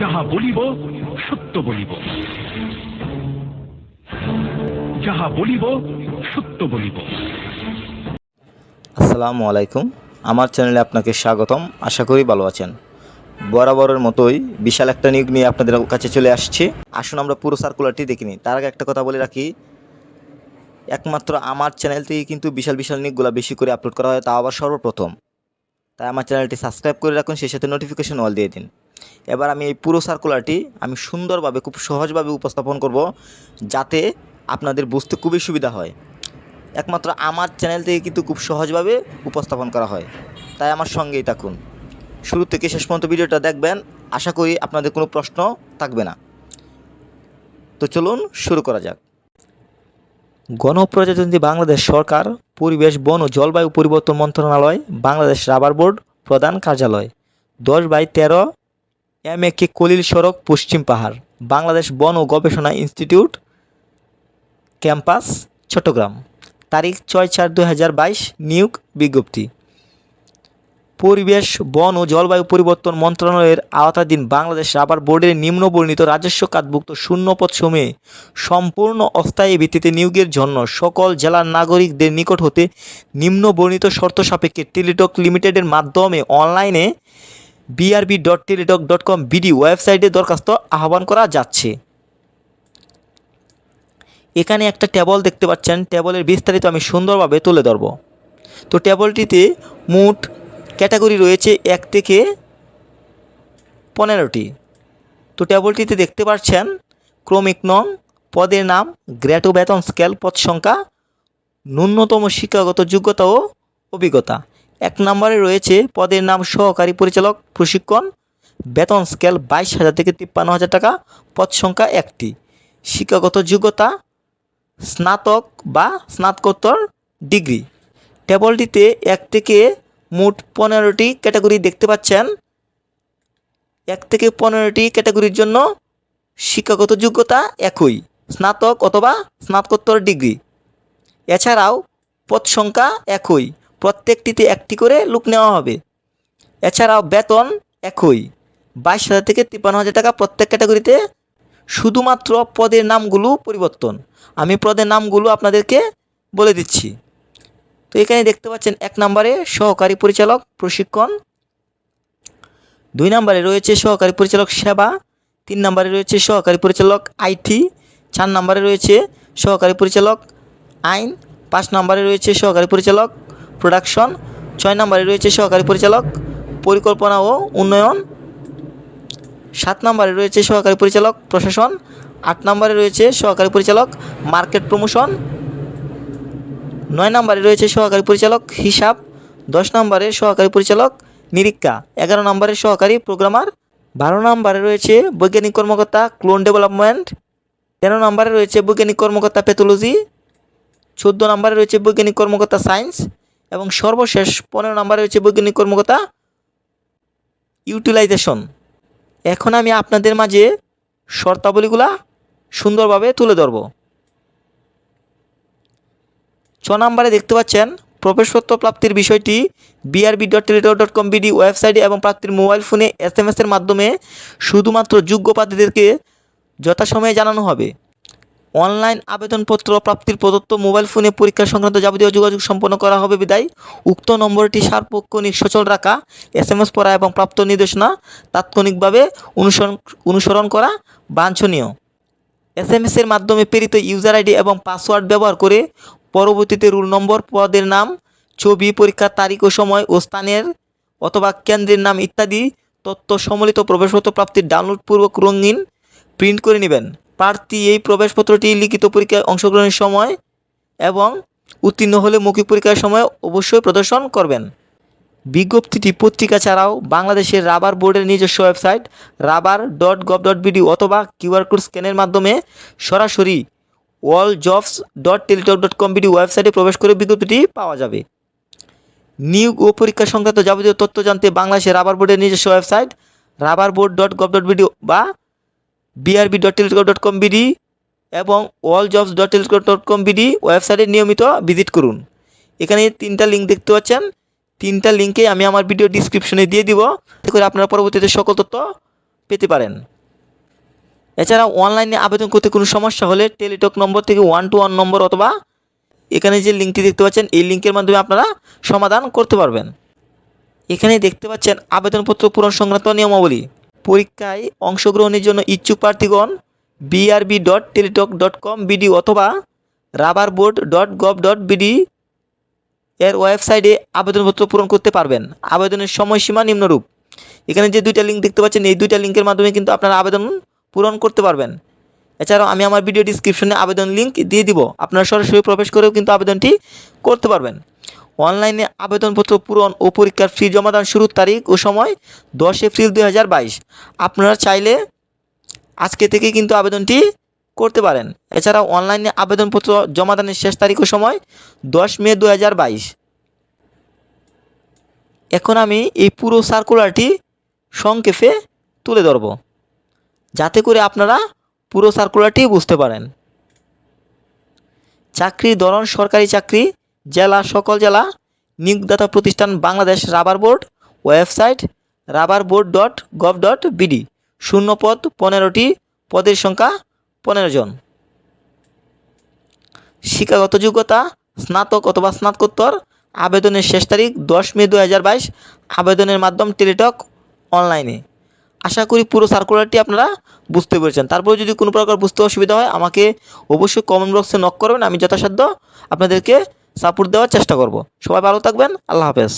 যাহা বলিব, সত্য বলিব। যাহা বলিব, সত্য বলিব। আসসালামু আলাইকুম। আমার চ্যানেলে আপনাকে স্বাগতম। আশা করি ভালো আছেন। বরাবরের মতোই বিশাল একটা নিয়োগ নিয়ে আপনাদের কাছে চলে আসছি। আসুন আমরা পুরো সার্কুলারটি দেখিনি তার আগে একটা কথা বলে রাখি, একমাত্র আমার চ্যানেল কিন্তু বিশাল বিশাল নিয়োগগুলো বেশি করে আপলোড করা হয় তা আবার সর্বপ্রথম। তাই আমার চ্যানেলটি সাবস্ক্রাইব করে রাখুন, সেই সাথে নোটিফিকেশন অল দিয়ে দিন। এবার আমি এই পুরো সার্কুলারটি আমি সুন্দরভাবে, খুব সহজভাবে উপস্থাপন করব, যাতে আপনাদের বুঝতে খুবই সুবিধা হয়। একমাত্র আমার চ্যানেল থেকে কিন্তু খুব সহজভাবে উপস্থাপন করা হয়। তাই আমার সঙ্গেই থাকুন। শুরু থেকে শেষ পর্যন্ত ভিডিওটা দেখবেন, আশা করি আপনাদের কোনো প্রশ্ন থাকবে না। তো চলুন শুরু করা যাক। গণপ্রজাতন্ত্রী বাংলাদেশ সরকার, পরিবেশ, বন ও জলবায়ু পরিবর্তন মন্ত্রণালয়, বাংলাদেশ রাবার বোর্ড, প্রধান কার্যালয়। দশ বাই তেরো, এম এ কে কলিল সড়ক, পশ্চিম পাহাড়। বাংলাদেশ বন ও গবেষণা ইনস্টিটিউট, ক্যাম্পাস, চট্টগ্রাম। তারিখ ছয় চার দু হাজার বাইশ, নিয়োগ বিজ্ঞপ্তি। পরিবেশ, বন ও জলবায়ু পরিবর্তন মন্ত্রণালয়ের আওতাধীন বাংলাদেশ রাবার বোর্ডের নিম্নবর্ণিত রাজস্ব কাতভুক্ত শূন্যপদ সময়ে সম্পূর্ণ অস্থায়ী ভিত্তিতে নিয়োগের জন্য সকল জেলার নাগরিকদের নিকট হতে নিম্ন বর্ণিত শর্ত সাপেক্ষে টেলিটক লিমিটেডের মাধ্যমে অনলাইনে BRB dot Teletalk dot com BD ওয়েবসাইটে দরখাস্ত আহ্বান করা যাচ্ছে। এখানে একটা টেবল দেখতে পাচ্ছেন। টেবলের বিস্তারিত আমি সুন্দরভাবে তুলে ধরব। তো টেবলটিতে মোট ক্যাটাগরি রয়েছে এক থেকে পনেরোটি। তো টেবলটিতে দেখতে পাচ্ছেন, ক্রমিক নং, পদের নাম গ্র্যাটো বেতন স্কেল, পদ সংখ্যা, ন্যূনতম শিক্ষাগত যোগ্যতা ও অভিজ্ঞতা। এক নম্বরে রয়েছে পদের নাম সহকারী পরিচালক, প্রশিক্ষণ, বেতন স্কেল বাইশ হাজার থেকে তিপ্পান্ন হাজার টাকা, পদ সংখ্যা একটি। শিক্ষাগত যোগ্যতা, স্নাতক বা স্নাতকোত্তর ডিগ্রি। টেবলটিতে এক থেকে মোট পনেরোটি ক্যাটাগরি দেখতে পাচ্ছেন। এক থেকে পনেরোটি ক্যাটাগরির জন্য শিক্ষাগত যোগ্যতা একই, স্নাতক অথবা স্নাতকোত্তর ডিগ্রি। এছাড়াও পদ সংখ্যা একই, প্রত্যেকটিতে একটি করে লোক নেওয়া হবে। এছাড়াও বেতন একই, বাইশ হাজার থেকে তিপ্পান্ন হাজার টাকা প্রত্যেক ক্যাটাগরিতে শুধুমাত্র পদের নামগুলো পরিবর্তন। আমি পদের নামগুলো আপনাদেরকে বলে দিচ্ছি। তো এখানে দেখতে পাচ্ছেন এক নম্বরে সহকারী পরিচালক, প্রশিক্ষণ। দুই নম্বরে রয়েছে সহকারী পরিচালক সেবা। তিন নম্বরে রয়েছে সহকারী পরিচালক আইটি চার নম্বরে রয়েছে সহকারী পরিচালক আইন। পাঁচ নম্বরে রয়েছে সহকারী পরিচালক প্রোডাকশন। ছয় নম্বরে রয়েছে সহকারী পরিচালক পরিকল্পনা ও উন্নয়ন। সাত নম্বরে রয়েছে সহকারী পরিচালক প্রশাসন। আট নম্বরে রয়েছে সহকারী পরিচালক মার্কেট প্রমোশন। নয় নম্বরে রয়েছে সহকারী পরিচালক, হিসাব। দশ নম্বরে সহকারী পরিচালক, নিরীক্ষা। এগারো নম্বরে সহকারী প্রোগ্রামার। বারো নম্বরে রয়েছে বৈজ্ঞানিক কর্মকর্তা, ক্লোন ডেভেলপমেন্ট। তেরো নম্বরে রয়েছে বৈজ্ঞানিক কর্মকর্তা, প্যাথোলজি। চোদ্দ নম্বরে রয়েছে বৈজ্ঞানিক কর্মকর্তা, সায়েন্স। এবং সর্বশেষ পনেরো নম্বরে রয়েছে বৈজ্ঞানিক কর্মকর্তা, ইউটিলাইজেশন। এখন আমি আপনাদের মাঝে শর্তাবলীগুলা সুন্দরভাবে তুলে ধরব। ছ নম্বরে দেখতে পাচ্ছেন প্রবেশপত্র প্রাপ্তির বিষয়টি BRB dot Teletalk dot com BD ওয়েবসাইটে এবং প্রাপ্তির মোবাইল ফোনে এস এম এসের মাধ্যমে শুধুমাত্র যোগ্য প্রার্থীদেরকে যথাসময়ে জানানো হবে। অনলাইন আবেদনপত্র প্রাপ্তির প্রদত্ত মোবাইল ফোনে পরীক্ষা সংক্রান্ত যাবতীয় যোগাযোগ সম্পন্ন করা হবে। বিদায়। উক্ত নম্বরটি সার্বক্ষণিক সচল রাখা এস এম এস পড়া এবং প্রাপ্ত নির্দেশনা তাৎক্ষণিকভাবে অনুসরণ অনুসরণ করা বাঞ্ছনীয়। এস এম এসের মাধ্যমে প্রেরিত ইউজার আইডি এবং পাসওয়ার্ড ব্যবহার করে পরবর্তীতে রুল নম্বর পদের নাম, ছবি পরীক্ষার তারিখ ও সময় ও স্থানের অথবা কেন্দ্রের নাম ইত্যাদি তথ্য সম্বলিত প্রবেশপত্র প্রাপ্তির ডাউনলোডপূর্বক রঙিন প্রিন্ট করে নেবেন। প্রার্থী এই প্রবেশপত্রটি লিখিত পরীক্ষায় অংশগ্রহণের সময় এবং উত্তীর্ণ হলে মৌখিক পরীক্ষার সময় অবশ্যই প্রদর্শন করবেন। বিজ্ঞপ্তিটি পত্রিকা ছাড়াও বাংলাদেশের রাবার বোর্ডের নিজস্ব website, rubber dot gov dot BD অথবা কিউআর কোড স্ক্যানের মাধ্যমে সরাসরি all jobs dot Teletalk dot com BD ওয়েবসাইটে প্রবেশ করে বিজ্ঞপ্তিটি পাওয়া যাবে। নিয়োগ ও পরীক্ষা সংক্রান্ত যাবতীয় তথ্য জানতে বাংলাদেশের রাবার বোর্ডের নিজস্ব website rubber board dot gov dot BD বা BRB dot Teletalk dot com BD এবং all jobs dot Teletalk dot com BD ওয়েবসাইটে নিয়মিত ভিজিট করুন। এখানে তিনটা লিঙ্ক দেখতে পাচ্ছেন। তিনটা লিঙ্কে আমি আমার ভিডিও ডিসক্রিপশনে দিয়ে দিব। করে আপনারা পরবর্তীতে সকল তথ্য পেতে পারেন। এছাড়া অনলাইনে আবেদন করতে কোনো সমস্যা হলে টেলিটক নম্বর থেকে ওয়ান টু ওয়ান নম্বর অথবা এখানে যে লিঙ্কটি দেখতে পাচ্ছেন, এই লিঙ্কের মাধ্যমে আপনারা সমাধান করতে পারবেন। এখানে দেখতে পাচ্ছেন আবেদনপত্র পূরণ সংক্রান্ত নিয়মাবলী। পরীক্ষায় অংশগ্রহণের জন্য ইচ্ছুক প্রার্থীগণ BRB dot Teletalk dot com BD অথবা rubber board dot gov dot BD এর ওয়েবসাইটে আবেদনপত্র পূরণ করতে পারবেন। আবেদনের সময়সীমা নিম্নরূপ। এখানে যে দুইটা লিঙ্ক দেখতে পাচ্ছেন, এই দুইটা লিঙ্কের মাধ্যমে কিন্তু আপনারা আবেদন পূরণ করতে পারবেন। এছাড়াও আমি আমার ভিডিও ডিসক্রিপশনে আবেদন লিঙ্ক দিয়ে দিব। আপনারা সরাসরি প্রবেশ করেও কিন্তু আবেদনটি করতে পারবেন। অনলাইনে আবেদনপত্র পূরণ ও পরীক্ষার ফি জমাদান শুরুর তারিখ ও সময় দশ এপ্রিল দুই হাজার বাইশ। আপনারা চাইলে আজকে থেকে কিন্তু আবেদনটি করতে পারেন। এছাড়াও অনলাইনে আবেদনপত্র জমাদানের শেষ তারিখ ও সময় দশ মে দু হাজার বাইশ। এখন আমি এই পুরো সার্কুলারটি সংক্ষেপে তুলে ধরব। যাতে করে আপনারা পুরো সার্কুলারটি বুঝতে পারেন। চাকরির ধরন, সরকারি চাকরি, জেলা, সকল জেলা, নিয়োগদাতা প্রতিষ্ঠান Bangladesh rubber board, website rubber board dot gov dot BD শূন্য পদ পনেরোটি পদের সংখ্যা পনেরো জন। শিক্ষাগত যোগ্যতা, স্নাতক অথবা স্নাতকোত্তর, আবেদনের শেষ তারিখ দশ মে দু হাজার বাইশ, আবেদনের মাধ্যম টেলিটক, অনলাইনে। আশা করি পুরো সার্কুলারটি আপনারা বুঝতে পেরেছেন। তারপরে যদি কোনো প্রকার বুঝতে অসুবিধা হয়, আমাকে অবশ্যই কমেন্ট বক্সে নক করবেন, আমি যথাসাধ্য আপনাদেরকে সাপোর্ট দেওয়ার চেষ্টা করব। সবাই ভালো থাকবেন, আল্লাহ হাফেজ।